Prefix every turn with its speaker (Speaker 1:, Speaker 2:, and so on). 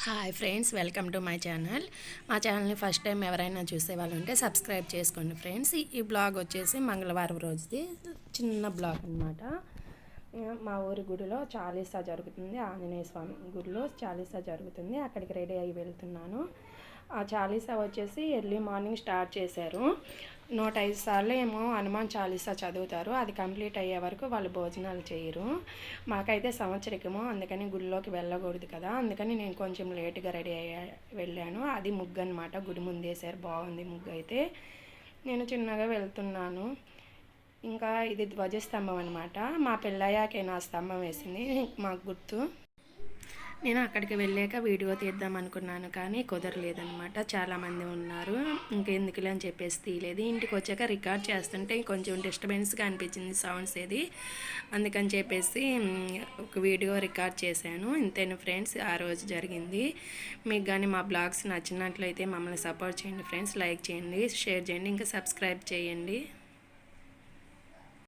Speaker 1: Hi friends welcome to my channel మా ఛానల్ని first time ఎవరైనా చూసే వాళ్ళు ఉంటే సబ్స్క్రైబ్ చేసుకోండి ఫ్రెండ్స్ ఈ- ఈ బ్లాగ్ వచ్చేసి మంగళవారం రోజుది. చిన్న బ్లాగ్ అనమాట మా ఊరి గుడిలో చాలీసా జరుగుతుంది. ఆంజనేయ స్వామి గుడిలో చాలీసా జరుగుతుంది. అక్కడికి రెడీ అయ్యి వెళ్తున్నాను. ఆ చాలీసా వచ్చేసి ఎర్లీ మార్నింగ్ స్టార్ట్ చేశారు. నూట ఐదు సార్లు ఏమో హనుమాన్ చాలీసా చదువుతారు. అది కంప్లీట్ అయ్యే వరకు వాళ్ళు భోజనాలు చేయరు. మాకైతే సంవత్సరికము అందుకని గుడిలోకి వెళ్ళకూడదు కదా. అందుకని నేను కొంచెం లేటుగా రెడీ అయ్యా వెళ్ళాను. అది ముగ్గు అనమాట గుడి ముందేశారు. బాగుంది ముగ్గు అయితే. నేను చిన్నగా వెళ్తున్నాను. ఇంకా ఇది ధ్వజస్తంభం అనమాట మా పెళ్ళయ్యాకే నా స్తంభం వేసింది. మాకు గుర్తు. నేను అక్కడికి వెళ్ళాక వీడియో తీద్దాం అనుకున్నాను కానీ కుదరలేదనమాట చాలామంది ఉన్నారు. ఇంకెందుకులే అని చెప్పేసి తీయలేదు. ఇంటికి వచ్చాక రికార్డ్ చేస్తుంటే కొంచెం డిస్టర్బెన్స్గా అనిపించింది సౌండ్స్ ఏది. అందుకని చెప్పేసి ఒక వీడియో రికార్డ్ చేశాను. ఇంతేను ఫ్రెండ్స్? ఆ రోజు జరిగింది. మీకు కానీ మా బ్లాగ్స్ నచ్చినట్లయితే మమ్మల్ని సపోర్ట్ చేయండి ఫ్రెండ్స్. లైక్ చేయండి షేర్ చేయండి ఇంకా సబ్స్క్రైబ్ చేయండి.